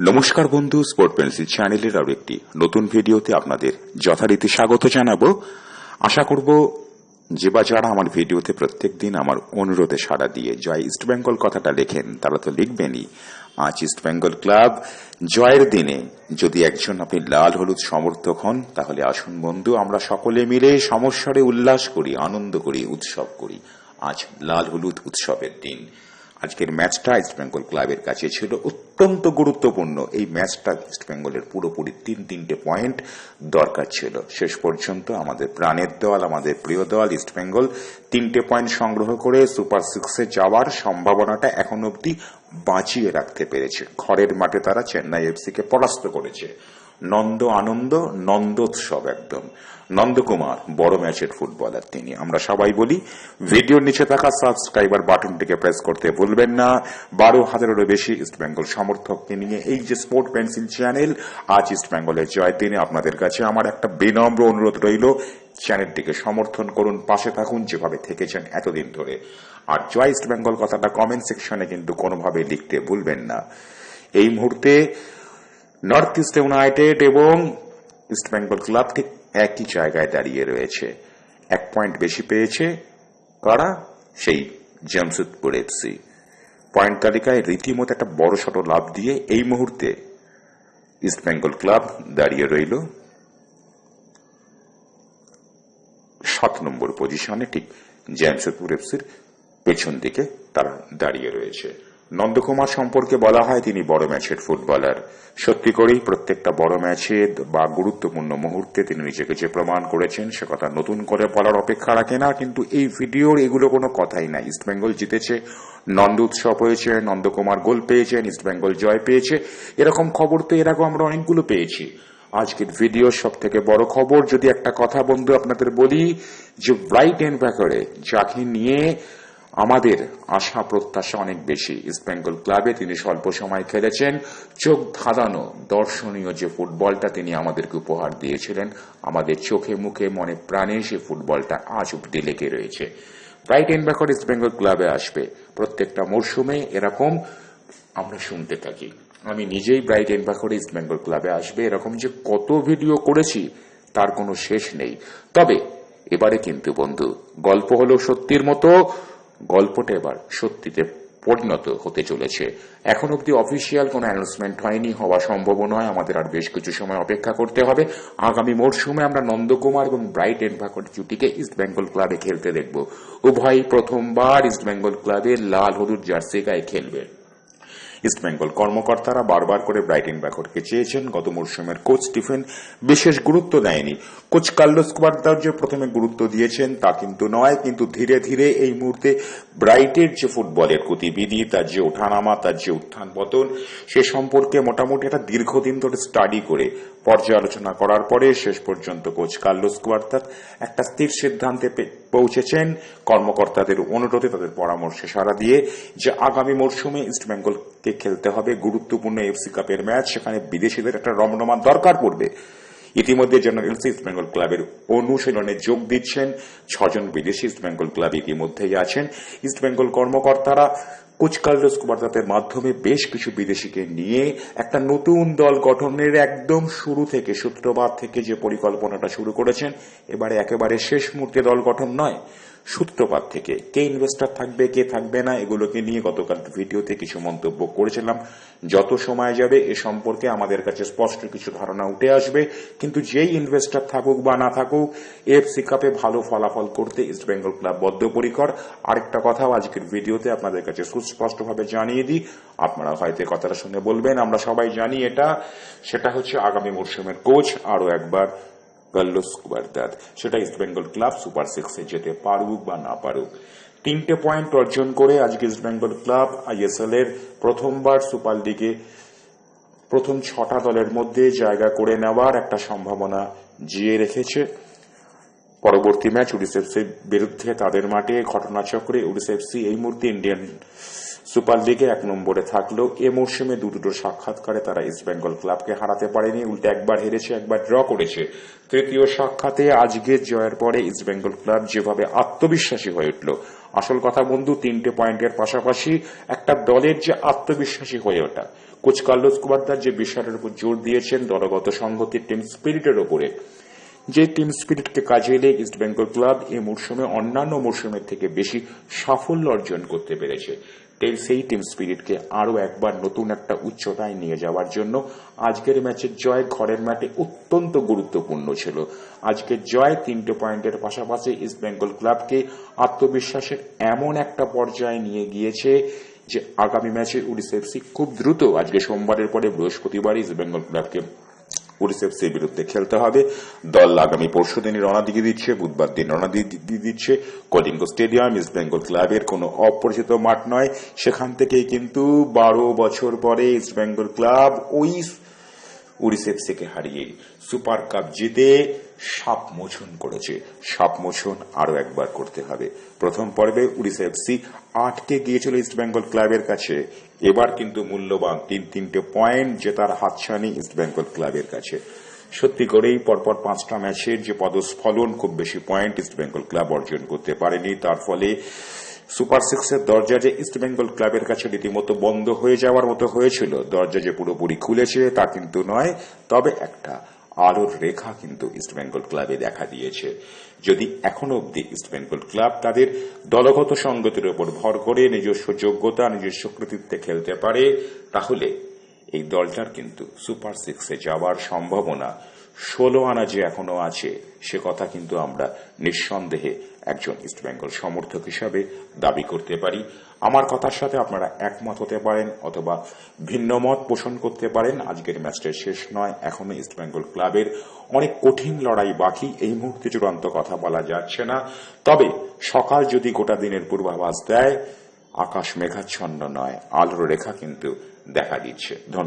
নমস্কার বন্ধু sport pencil চ্যানেলের আরও একটি নতুন ভিডিওতে আপনাদের যথারীতি স্বাগত জানাব। আশা করব যে বা যারা আমার ভিডিওতে প্রত্যেক দিন আমার অনুরোধে সাড়া দিয়ে জয় ইস্ট বেঙ্গল কথাটা লেখেন, তারা তো লিখবেনই। আজ ইস্ট বেঙ্গল ক্লাব জয়ের দিনে যদি একজন আপনি লাল হলুদ সমর্থক হন, তাহলে আসুন বন্ধু, আমরা সকলে মিলে সমস্যারে উল্লাস করি, আনন্দ করি, উৎসব করি। আজ লাল হলুদ উৎসবের দিন। আজকের ম্যাচটা ইস্ট বেঙ্গল ক্লাবের কাছে ছিল অত্যন্ত গুরুত্বপূর্ণ। এই ম্যাচটা ইস্ট বেঙ্গলের পুরোপুরি তিন, তিনটে পয়েন্ট দরকার ছিল। শেষ পর্যন্ত আমাদের প্রাণের দল, আমাদের প্রিয় দল ইস্ট বেঙ্গল তিনটে পয়েন্ট সংগ্রহ করে সুপার সিক্সে যাওয়ার সম্ভাবনাটা এখন অবধি বাঁচিয়ে রাখতে পেরেছে। ঘরের মাঠে তারা চেন্নাই এফসিকে পরাস্ত করেছে। নন্দ আনন্দ, নন্দোৎসব একদম। নন্দকুমার, বড় ম্যাচের ফুটবলার তিনি। আমরা সবাই বলি, ভিডিওর নিচে থাকা সাবস্ক্রাইবার বাটনটিকে প্রেস করতে ভুলবেন না। বারো হাজারেরও বেশি ইস্ট বেঙ্গল সমর্থককে নিয়ে এই যে স্পোর্ট পেন্সিল চ্যানেল আজ ইস্ট বেঙ্গলের জয় দিনে আপনাদের কাছে আমার একটা বিনম্র অনুরোধ রইল, চ্যানেলটিকে সমর্থন করুন, পাশে থাকুন, যেভাবে থেকেছেন এতদিন ধরে। আর জয় ইস্ট বেঙ্গল কথাটা কমেন্ট সেকশনে কিন্তু কোনোভাবে লিখতে ভুলবেন না। এই মুহূর্তে নর্থ ইস্ট ইউনাইটেড এবং ইস্ট বেঙ্গল ক্লাব ঠিক একই জায়গায় দাঁড়িয়ে রয়েছে। এক পয়েন্ট বেশি পেয়েছে কারা? সেই জামশেদপুর এফসি পয়েন্ট তালিকায় রীতিমতো একটা বড় সড় লাভ দিয়ে এই মুহূর্তে ইস্ট বেঙ্গল ক্লাব দাঁড়িয়ে রইল। সাত নম্বর পজিশনে ঠিক জামশেদপুর এফসির পেছন দিকে তারা দাঁড়িয়ে রয়েছে। নন্দকুমার সম্পর্কে বলা হয়, তিনি বড় ম্যাচের ফুটবলার। সত্যি করেই প্রত্যেকটা বড় ম্যাচে বা গুরুত্বপূর্ণ মুহূর্তে তিনি নিজেকে যে প্রমাণ করেছেন, সে কথা নতুন করে বলার অপেক্ষা রাখে না, কিন্তু এই ভিডিওর এগুলো কোনো কথাই না। ইস্টবেঙ্গল জিতেছে, নন্দ উৎসব হয়েছে, নন্দকুমার গোল পেয়েছেন ইস্টবেঙ্গল জয় পেয়েছে। এরকম খবর তো এর আগে আমরা অনেকগুলো পেয়েছি। আজকের ভিডিও সব থেকে বড় খবর, যদি একটা কথা বন্ধু আপনাদের বলি, যে ব্রাইট এন্ড ব্যাকারে যাকে নিয়ে আমাদের আশা প্রত্যাশা অনেক বেশি। ইস্ট বেঙ্গল ক্লাবে তিনি স্বল্প সময় খেলেছেন। চোখ ধাঁধানো দর্শনীয় যে ফুটবলটা তিনি আমাদেরকে উপহার দিয়েছিলেন, আমাদের চোখে মুখে মনে প্রাণে সে ফুটবলটা আজ অব্দি লেগে রয়েছে। Bright Enobakhare East Bengal ক্লাবে আসবে। প্রত্যেকটা মরশুমে এরকম আমরা শুনতে থাকি। আমি নিজেই Bright Enobakhare East Bengal ক্লাবে আসবে। এরকম যে কত ভিডিও করেছি, তার কোনো শেষ নেই। তবে, এবারে কিন্তু বন্ধু, গল্প হলো সত্যির মতো। গল্পটা এবার সত্যিতে পরিণত হতে চলেছে। এখন অব্দি অফিসিয়াল কোনো অ্যানাউন্সমেন্ট হয়নি, হওয়া সম্ভব নয়। আমাদের আর বেশ কিছু সময় অপেক্ষা করতে হবে। আগামী মরশুমে আমরা নন্দকুমার এবং ব্রাইট এন্ড ভাকর জুটিকে ইস্ট বেঙ্গল ক্লাবে খেলতে দেখব। উভয় প্রথমবার ইস্ট বেঙ্গল ক্লাবে লাল হলুদ জার্সি গায়ে খেলবে। ইস্ট বেঙ্গল কর্মকর্তারা বারবার করে ব্রাইটেন ব্যাকরকে চেয়েছেন। গত মরশুমের কোচ স্টিফেন বিশেষ গুরুত্ব দেয়নি। কোচ কার্লোস যে প্রথমে গুরুত্ব দিয়েছেন, তা কিন্তু নয়, কিন্তু ধীরে ধীরে এই মুহূর্তে ব্রাইটের যে ফুটবলের গতিবিধি, তার যে ওঠানামা, তার যে উত্থান পতন, সে সম্পর্কে মোটামুটি একটা দীর্ঘদিন ধরে স্টাডি করে পর্যালোচনা করার পরে শেষ পর্যন্ত কোচ কার্লোস কুয়ার্তার একটা স্থির সিদ্ধান্তে পৌঁছেছেন। কর্মকর্তাদের অনুরোধে তাদের পরামর্শে সাড়া দিয়ে যে আগামী মরশুমে ইস্ট বেঙ্গলকে খেলতে হবে। গুরুত্বপূর্ণ এফসি কাপের ম্যাচ সেখানে বিদেশিদের একটা রমরমা দরকার পড়বে। ইতিমধ্যে জেনারেল ইস্ট বেঙ্গল ক্লাবের অনুশীলনে যোগ দিচ্ছেন। ছজন বিদেশি ইস্ট বেঙ্গল ক্লাব ইতিমধ্যেই আছেন। ইস্ট বেঙ্গল কর্মকর্তারা কোচ কার্লোস কুবারদাতের মাধ্যমে বেশ কিছু বিদেশিকে নিয়ে একটা নতুন দল গঠনের একদম শুরু থেকে, সূত্রপাত থেকে যে পরিকল্পনাটা শুরু করেছেন, এবারে একেবারে শেষ মুহূর্তে দল গঠন নয়। সূত্রপাত থেকে। কে ইনভেস্টর থাকবে, কে থাকবে না, এগুলোকে নিয়ে গতকাল ভিডিওতে কিছু মন্তব্য করেছিলাম। যত সময় যাবে এ সম্পর্কে আমাদের কাছে স্পষ্ট কিছু ধারণা উঠে আসবে। কিন্তু যেই ইনভেস্টর থাকুক বা না থাকুক এফসি কাপে ভালো ফলাফল করতে ইস্ট বেঙ্গল ক্লাব বদ্ধপরিকর। আরেকটা কথাও আজকের ভিডিওতে আপনাদের কাছে সুস্পষ্টভাবে জানিয়ে দিই। আপনারা হয়তো কথাটা শুনে বলবেন, আমরা সবাই জানি এটা। সেটা হচ্ছে আগামী মরশুমের কোচ। আরও একবার কার্লোস কুবারদাদ সেটা ইস্ট বেঙ্গল ক্লাব সুপার সিক্সে যেতে পারুক বা না পারুক। তিনটে পয়েন্ট অর্জন করে আজকে ইস্ট বেঙ্গল ক্লাব আইএসএল এর প্রথমবার সুপার লিগে প্রথম ছটা দলের মধ্যে জায়গা করে নেওয়ার একটা সম্ভাবনা জিয়ে রেখেছে। পরবর্তী ম্যাচ উড়িষ্যাফসির বিরুদ্ধে তাদের মাঠে ঘটনাচক্রে উড়িষ্যাফসি এই মুহূর্তে ইন্ডিয়ান সুপার লিগে এক নম্বরে থাকলেও এ মরশুমে দুটো সাক্ষাৎকারে তারা ইস্টবেঙ্গল ক্লাবকে হারাতে পারেনি, উল্টে একবার হেরেছে, একবার ড্র করেছে। তৃতীয় সাক্ষাতে আজকের জয়ের পরে ইস্টবেঙ্গল ক্লাব যেভাবে আত্মবিশ্বাসী হয়ে উঠল। আসল কথা বন্ধু, তিনটে পয়েন্টের পাশাপাশি একটা দলের যে আত্মবিশ্বাসী হয়ে ওঠা। কোচ কার্লোস কুবার্দার যে বিষয়টার উপর জোর দিয়েছেন, দলগত সংহতির টিম স্পিরিটের ওপরে যে টিম স্পিরিটকে কাজে এলে ইস্টবেঙ্গল ক্লাব এ মরশুমে, অন্যান্য মরশুমের থেকে বেশি সাফল্য অর্জন করতে পেরেছে। সেই টিম স্পিরিটকে আরও একবার নতুন একটা উচ্চতায় নিয়ে যাওয়ার জন্য আজকের ম্যাচের জয় ঘরের ম্যাটে অত্যন্ত গুরুত্বপূর্ণ ছিল। আজকের জয় তিনটে পয়েন্টের পাশাপাশি ইস্টবেঙ্গল ক্লাবকে আত্মবিশ্বাসের এমন একটা পর্যায়ে নিয়ে গিয়েছে যে আগামী ম্যাচে উড়িষ্যা এফসি খুব দ্রুত আজকে সোমবারের পরে বৃহস্পতিবার ইস্টবেঙ্গল ক্লাবকে উড়িষ্যাফসির বিরুদ্ধে খেলতে হবে। দল আগামী পরশু দিনই রওনা দিয়ে দিচ্ছে, বুধবার দিন রওনা দিয়ে দিচ্ছে। কলিঙ্গ স্টেডিয়াম, ইস্ট বেঙ্গল ক্লাবের কোনো অপরিচিত মাঠ নয়। সেখান থেকেই কিন্তু বারো বছর পরে ইস্ট বেঙ্গল ক্লাব ওই উড়িষ্যাফসিকে হারিয়ে সুপার কাপ জিতে সাপ মোচন করেছে। সাপ মোচন আরও একবার করতে হবে। প্রথম পর্বে উড়িষ্যা এফসি আটকে গিয়েছিল ইস্ট বেঙ্গল ক্লাবের কাছে। এবার কিন্তু মূল্যবান তিন তিনটে পয়েন্ট জেতার হাতছানি ইস্ট বেঙ্গল ক্লাবের কাছে। সত্যি করেই পরপর পাঁচটা ম্যাচের যে পদস্ফলন, খুব বেশি পয়েন্ট ইস্ট বেঙ্গল ক্লাব অর্জন করতে পারেনি। তার ফলে সুপার সিক্সের দরজা যে ইস্ট বেঙ্গল ক্লাবের কাছে রীতিমতো বন্ধ হয়ে যাওয়ার মতো হয়েছিল। দরজা যে পুরোপুরি খুলেছে তা কিন্তু নয়, তবে একটা আলোর রেখা কিন্তু ইস্ট বেঙ্গল ক্লাবে দেখা দিয়েছে। যদি এখনও অব্দি ইস্ট বেঙ্গল ক্লাব তাদের দলগত সঙ্গতির উপর ভর করে নিজস্ব যোগ্যতা, নিজস্ব কৃতিত্বে খেলতে পারে, তাহলে এই দলটার কিন্তু সুপার সিক্সে যাওয়ার সম্ভাবনা ষোলো আনা যে এখনও আছে, সে কথা কিন্তু আমরা নিঃসন্দেহে একজন ইস্টবেঙ্গল সমর্থক হিসাবে দাবি করতে পারি। আমার কথার সাথে আপনারা একমত হতে পারেন অথবা ভিন্ন মত পোষণ করতে পারেন। আজকের ম্যাচটা শেষ নয়, এখনও ইস্টবেঙ্গল ক্লাবের অনেক কঠিন লড়াই বাকি। এই মুহূর্তে চূড়ান্ত কথা বলা যাচ্ছে না। তবে সকাল যদি গোটা দিনের পূর্বাভাস দেয়, আকাশ মেঘাচ্ছন্ন নয়, আলোর রেখা কিন্তু দেখা দিচ্ছে। ধন্যবাদ।